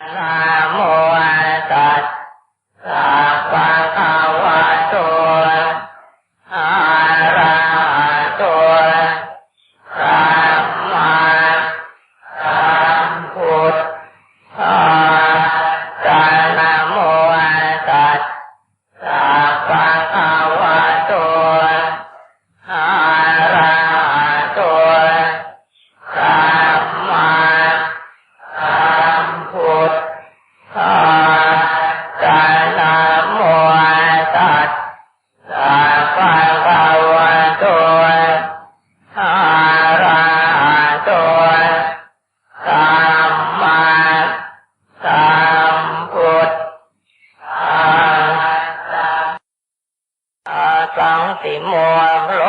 นะโมตัสสะภะคะวะโตอะระหะโตสัมมาสัมพุทธัสสะนะโมตัสสะภะคะวะโตอะระหะโตสัมมา สะภะคะวะโตอะระหะโตสัมมาสัมพุทธัสสะอาสังสิโมโล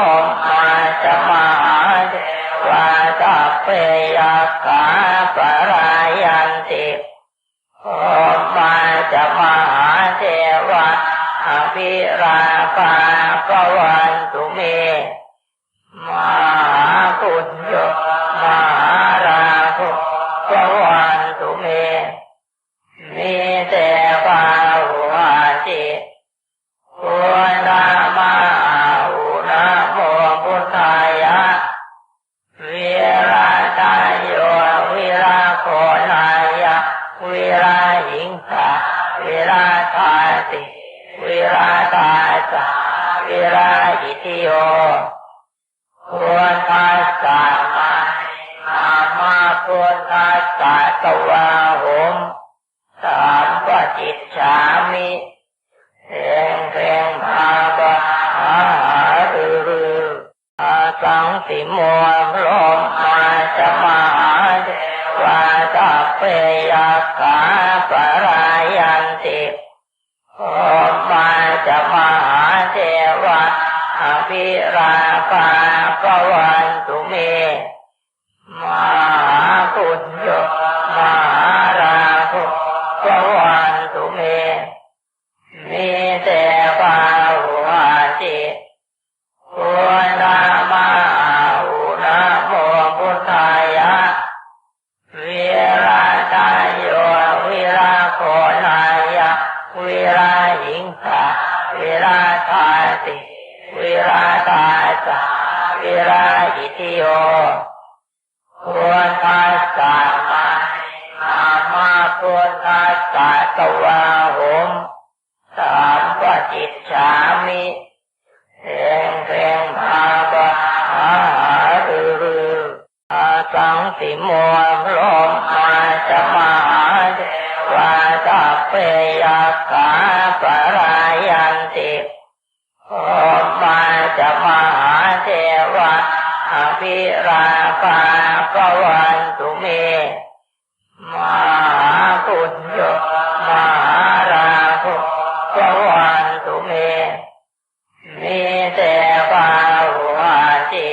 มาจมาเทวาตัพเพยกาปรายันติโอมาจมาเทวาอภิรา ภากวันตุเมมหาปุญโยมหาราภกวันตุเมมีแต่พาหุอาจิพุทธามาอุนะโมพุทธายะวิราชายโยวิราโคลายะวิราหิงสาวิราชาติวิราชา สาวิราหิติโยพุทธัสสะมาอามาพุทธัสสะตวาหุมสามปจิตฉามิเองเพลงพาบาหารือรืออาสังสิโมลมมาจะมาหาเทวาตัพเพยกาปรา วาอภิราภาควันตุเมมา วิราอิติโยพุทธัสสะมามามาพุทธัสสะตวาหุมสามปจิตสามิเองเพ่งมาบาหารือรืออาสังสิโมล อภิราภากวันตุเมมหาปุญโยมหาราภกวันตุเม มีแต่พาหุอาจิ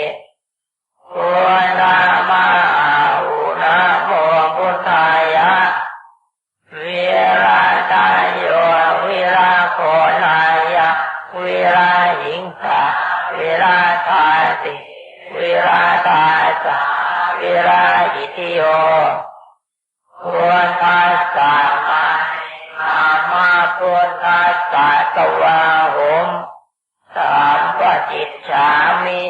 พุทธามาอุนะโมพุทธายะวิราชายโยวิราโคลายะวิราหิงสาวิราชาติ วิราตาสาวิราหิติโยควรทัสสะมาอามาควรทัสสะตวาหมสามปจิตฉามิ